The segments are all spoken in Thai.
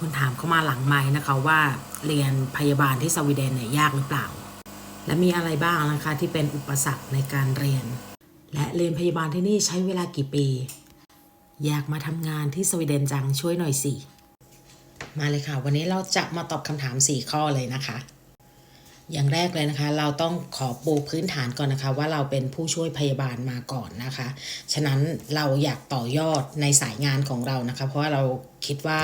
คนถามเข้ามาหลังไม้นะคะว่าเรียนพยาบาลที่สวีเดนเนี่ยยากหรือเปล่า และมีอะไรบ้างนะคะที่เป็นอุปสรรคในการเรียน และเรียนพยาบาลที่นี่ใช้เวลากี่ปี อยากมาทำงานที่สวีเดนจังช่วยหน่อยสิ มาเลยค่ะ วันนี้เราจะมาตอบคำถาม 4 ข้อเลยนะคะ อย่างแรกเลยนะคะ เราต้องขอปูพื้นฐานก่อนนะคะ ว่าเราเป็นผู้ช่วยพยาบาลมาก่อนนะคะ ฉะนั้นเราอยากต่อยอดในสายงานของเรานะคะ เพราะว่าเราคิดว่า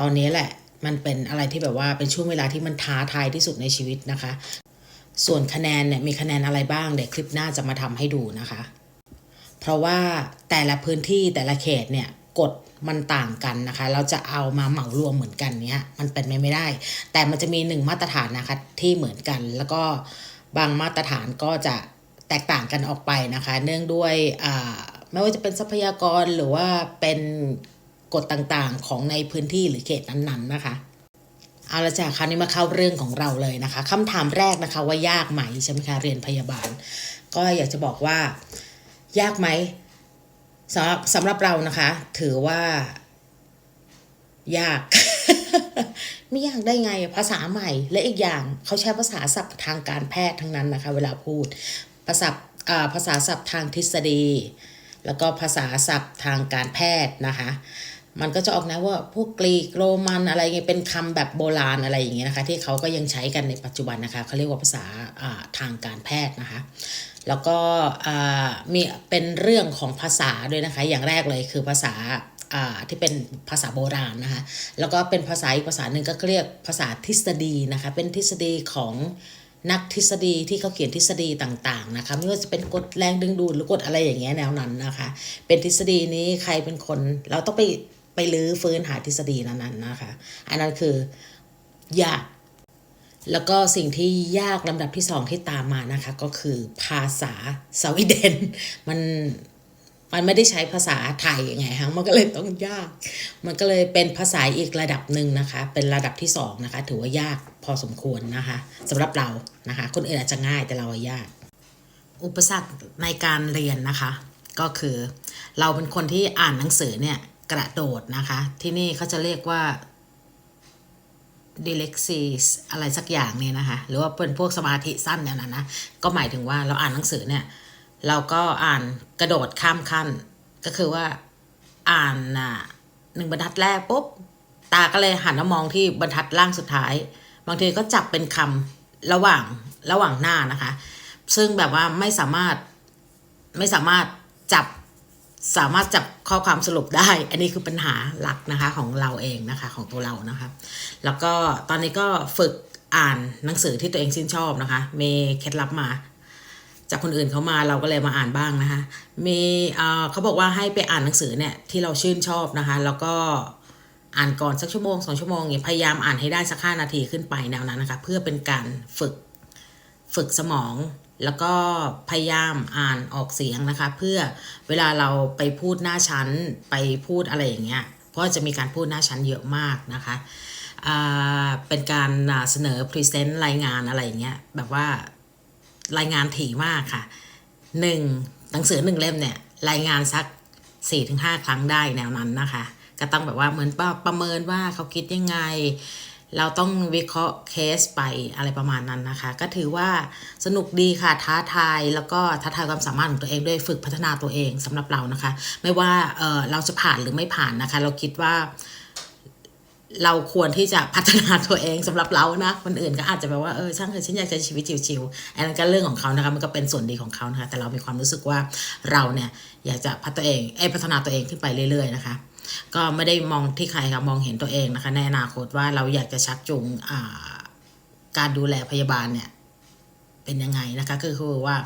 ตอนนี้แหละมันเป็นอะไรที่แบบว่าเป็นช่วงเวลาที่มันท้าทายที่สุดในชีวิตนะคะ ส่วนคะแนนเนี่ยมีคะแนนอะไรบ้างเดี๋ยวคลิปหน้าจะมาทำให้ดูนะคะ เพราะว่าแต่ละพื้นที่แต่ละเขตเนี่ยกฎมันต่างกันนะคะ เราจะเอามาเหมารวมเหมือนกันเนี้ยมันเป็นไปไม่ได้ แต่มันจะมีหนึ่งมาตรฐานนะคะที่เหมือนกัน แล้วก็บางมาตรฐานก็จะแตกต่างกันออกไปนะคะ เนื่องด้วยอ่าไม่ว่าจะเป็นทรัพยากรหรือว่าเป็น กฎต่างๆ ของในพื้นที่หรือเขตนั้นๆนะคะเอาละจ้ะคราวนี้มาเข้าเรื่องของเราเลยนะคะคำถามแรกนะคะว่ายากไหมใช่ไหมคะเรียนพยาบาล ก็อยากจะบอกว่า ยากไหมสำหรับสำหรับเรานะคะ ถือว่า ยาก ไม่ยากได้ไงภาษาใหม่ และอีกอย่างเขาใช้ภาษาศัพท์ทางการแพทย์ทั้งนั้นนะคะ เวลาพูดภาษาอ่าภาษาศัพท์ทางทฤษฎี แล้วก็ภาษาศัพท์ทางการแพทย์นะคะ มันก็จะออกนะว่าพวกกรีกโรมันอะไรเงี้ยเป็นคำแบบโบราณอะไรอย่างเงี้ยนะคะที่เขาก็ยังใช้กันในปัจจุบันนะคะเขาเรียกว่าภาษาทางการแพทย์นะคะ แล้วก็มีเป็นเรื่องของภาษาด้วยนะคะ อย่างแรกเลยคือภาษาอ่าที่เป็นภาษาโบราณนะคะ แล้วก็เป็นภาษาอีกภาษาหนึ่งก็เรียกภาษาทฤษฎีนะคะ เป็นทฤษฎีของนักทฤษฎีที่เขาเขียนทฤษฎีต่างๆนะคะไม่ว่าจะเป็นกฎแรงดึงดูดหรือกฎอะไรอย่างเงี้ยแนวนั้นนะคะ เป็นทฤษฎีนี้ใครเป็นคนเราต้องไป ไปลื้อฟื้นหาทฤษฎีนั้นๆนะคะ อันนั้นคือยาก แล้วก็สิ่งที่ยากลำดับที่สองที่ตามมานะคะ ก็คือภาษาสวีเดน มันมันไม่ได้ใช้ภาษาไทยไงฮะมันก็เลยต้องยาก มันก็เลยเป็นภาษาอีกระดับหนึ่งนะคะ เป็นระดับที่สองนะคะ ถือว่ายากพอสมควรนะคะสำหรับเรานะคะ คนอื่นอาจจะง่ายแต่เราอะยาก อุปสรรคในการเรียนนะคะ ก็คือ เราเป็นคนที่อ่านหนังสือเนี่ย กระโดดนะคะ ที่นี่เขาจะเรียกว่าดิเลกซีสอะไรสักอย่างเนี่ยนะคะ หรือว่าเป็นพวกสมาธิสั้นเนี่ยนะนะ ก็หมายถึงว่าเราอ่านหนังสือเนี่ย เราก็อ่านกระโดดข้ามขั้น ก็คือว่าอ่านหนึ่งบรรทัดแรกปุ๊บ ตาก็เลยหันมามองที่บรรทัดล่างสุดท้าย บางทีก็จับเป็นคำระหว่างระหว่างหน้านะคะ ซึ่งแบบว่าไม่สามารถไม่สามารถจับ สามารถจับข้อความสรุปได้ อันนี้คือปัญหาหลักนะคะของเราเองนะคะของตัวเรานะคะ แล้วก็ตอนนี้ก็ฝึกอ่านหนังสือที่ตัวเองชื่นชอบนะคะมีเคล็ดลับมา จากคนอื่นเขามาเราก็เลยมาอ่านบ้างนะคะ มีเอ่อเขาบอกว่าให้ไปอ่านหนังสือเนี่ยที่เราชื่นชอบนะคะ แล้วก็อ่านก่อนสักชั่วโมงสองชั่วโมงเนี่ยพยายามอ่านให้ได้สักห้านาทีขึ้นไปแนวนั้นนะคะ เพื่อเป็นการฝึกฝึกสมอง แล้วก็พยายามอ่านออกเสียงนะคะ เพื่อเวลาเราไปพูดหน้าชั้นไปพูดอะไรอย่างเงี้ยเพราะจะมีการพูดหน้าชั้นเยอะมากนะคะเป็นการเสนอพรีเซนต์รายงานอะไรอย่างเงี้ยแบบว่ารายงานถี่มากค่ะหนึ่งหนังสือหนึ่งเล่มเนี่ยรายงานสัก 4-5ถึงครั้งได้แนวนั้นนะคะ ก็ต้องแบบว่าเหมือนปประเมินว่าเขาคิดยังไง เราต้องวิเคราะห์เคสไปอะไรประมาณนั้นนะคะ ก็ถือว่าสนุกดีค่ะท้าทายแล้วก็ท้าทายความสามารถของตัวเองด้วยฝึกพัฒนาตัวเองสำหรับเรานะคะ ไม่ว่าเเราจะผ่านหรือไม่ผ่านนะคะ เราคิดว่า เราควรที่จะพัฒนาตัวเองสำหรับเรานะคนอื่นก็อาจจะแบบว่าเออช่างเถอะฉันอยากใช้ชีวิตชิวๆอันนั้นก็เรื่องของเขานะคะมันก็เป็นส่วนดีของเขานะคะ แต่เรามีความรู้สึกว่าเราเนี่ยอยากจะพัฒนาตัวเองเอพัฒนาตัวเองขึ้นไปเรื่อยๆนะคะ ก็ไม่ได้มองที่ใครค่ะมองเห็นตัวเองนะคะในอนาคตว่าเราอยากจะชักจูงการดูแลพยาบาลเนี่ยเป็นยังไงนะคะก็คือว่า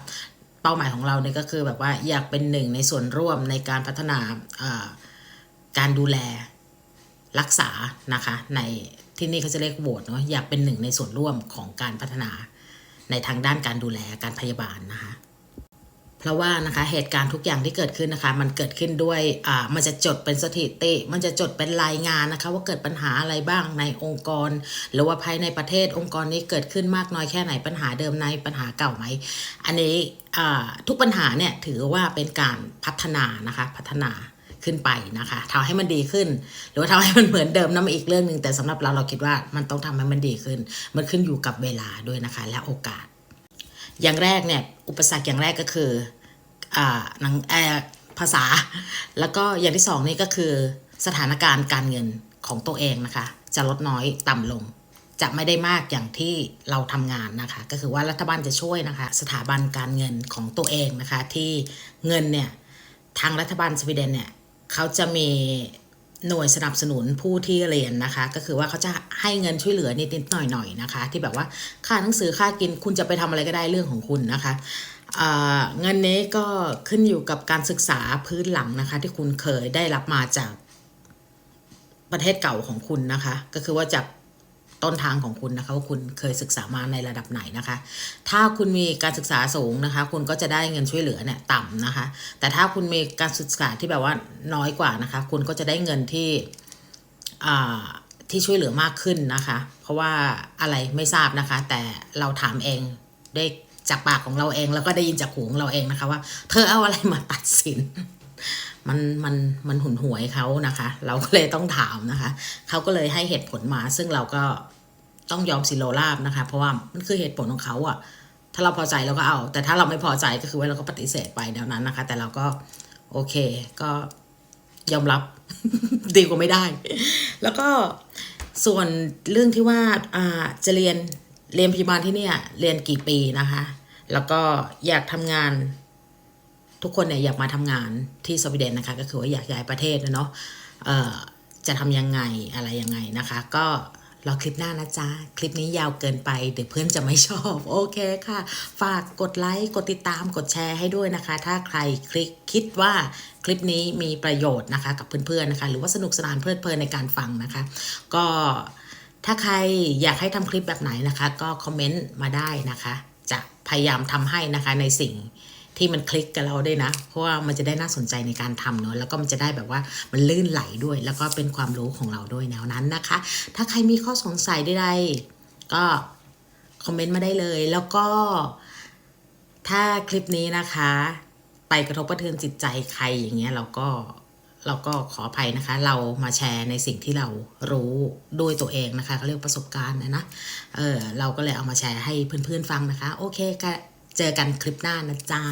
เป้าหมายของเราเนี่ยก็คือแบบว่าอยากเป็นหนึ่งในส่วนร่วมในการพัฒนาการดูแลรักษานะคะในที่นี่เขาจะเรียกโหวตเนาะอยากเป็นหนึ่งในส่วนร่วมของการพัฒนาในทางด้านการดูแลการพยาบาลนะคะ เพราะว่านะคะเหตุการณ์ทุกอย่างที่เกิดขึ้นนะคะ มันเกิดขึ้นด้วยอ่ามันจะจดเป็นสถิติ มันจะจดเป็นรายงานนะคะ ว่าเกิดปัญหาอะไรบ้างในองค์กร หรือว่าภายในประเทศองค์กรนี้เกิดขึ้นมากน้อยแค่ไหนปัญหาเดิมในปัญหาเก่าไหมอันนี้อ่าทุกปัญหาเนี่ยถือว่าเป็นการพัฒนานะคะพัฒนาขึ้นไปนะคะทำให้มันดีขึ้น หรือว่าทำให้มันเหมือนเดิมนั่นอีกเรื่องหนึ่งแต่สำหรับเราเราคิดว่ามันต้องทำให้มันดีขึ้น มันขึ้นอยู่กับเวลาด้วยนะคะ และโอกาส อย่างแรกเนี่ยอุปสรรคอย่างแรกก็คืออ่าหนังเอ่อภาษา แล้วก็อย่างที่สองนี่ก็คือสถานการณ์การเงินของตัวเองนะคะ จะลดน้อยต่ำลง จะไม่ได้มากอย่างที่เราทำงานนะคะ ก็คือว่ารัฐบาลจะช่วยนะคะ สถาบันการเงินของตัวเองนะคะ ที่เงินเนี่ยทางรัฐบาลสวีเดนเนี่ยเขาจะมี หน่วยสนับสนุนผู้ที่เรียนนะคะ ก็คือว่าเขาจะให้เงินช่วยเหลือนิดๆหน่อยๆนะคะ ที่แบบว่าค่าหนังสือค่ากินคุณจะไปทำอะไรก็ได้เรื่องของคุณนะคะเงินนี้ก็ขึ้นอยู่กับการศึกษาพื้นหลังนะคะ ที่คุณเคยได้รับมาจากประเทศเก่าของคุณนะคะ ก็คือว่าจาก ต้นทางของคุณนะคะว่าคุณเคยศึกษามาในระดับไหนนะคะ ถ้าคุณมีการศึกษาสูงนะคะ คุณก็จะได้เงินช่วยเหลือเนี่ยต่ำนะคะ แต่ถ้าคุณมีการศึกษาที่แบบว่าน้อยกว่านะคะ คุณก็จะได้เงินที่อ่าที่ช่วยเหลือมากขึ้นนะคะ เพราะว่าอะไรไม่ทราบนะคะ แต่เราถามเองได้จากปากของเราเองแล้วก็ได้ยินจากหูของเราเองนะคะว่า เธอเอาอะไรมาตัดสิน มันมันมันหุนหวยเขานะคะ เราก็เลยต้องถามนะคะ เขาก็เลยให้เหตุผลมาซึ่งเราก็ ต้องยอมสิโลราบนะคะ เพราะว่ามันคือเหตุผลของเขาอะถ้าเราพอใจเราก็เอา แต่ถ้าเราไม่พอใจก็คือว่าเราก็ปฏิเสธไปแนวนั้นนะคะ แต่เราก็โอเคก็ยอมรับดีกว่าไม่ได้ แล้วก็ส่วนเรื่องที่ว่าอาจะเรียนเรียนพยาบาลที่เนี่ยเรียนกี่ปีนะคะ แล้วก็อยากทำงานทุกคนเนี่ยอยากมาทำงานที่สวีเดนนะคะ ก็คือว่าอยากย้ายประเทศนะเนาะจะทำยังไงอะไรยังไงนะคะ ก็ รอคลิปหน้านะจ๊ะ คลิปนี้ยาวเกินไป เดี๋ยวเพื่อนจะไม่ชอบ โอเคค่ะ ฝากกดไลค์กดติดตามกดแชร์ให้ด้วยนะคะ ถ้าใครคลิกคิดว่าคลิปนี้มีประโยชน์นะคะ กับเพื่อนๆนะคะ หรือว่าสนุกสนานเพลิดเพลินในการฟังนะคะ ก็ถ้าใครอยากให้ทำคลิปแบบไหนนะคะ ก็คอมเมนต์มาได้นะคะ จะพยายามทำให้นะคะในสิ่ง ที่มันคลิกกับเราด้วยนะ เพราะว่ามันจะได้น่าสนใจในการทำเนอะแล้วก็มันจะได้แบบว่ามันลื่นไหลด้วย แล้วก็เป็นความรู้ของเราด้วยแนวนั้นนะคะ ถ้าใครมีข้อสงสัยใดๆก็คอมเมนต์มาได้เลย แล้วก็ถ้าคลิปนี้นะคะ ไปกระทบกระเทือนจิตใจใครอย่างเงี้ยเราก็เราก็ขออภัยนะคะ เรามาแชร์ในสิ่งที่เรารู้ด้วยตัวเองนะคะเขาเรียกประสบการณ์นะนะเออเราก็เลยเอามาแชร์ให้เพื่อนๆฟังนะคะ โอเคก็ เจอกันคลิปหน้านะจ๊ะ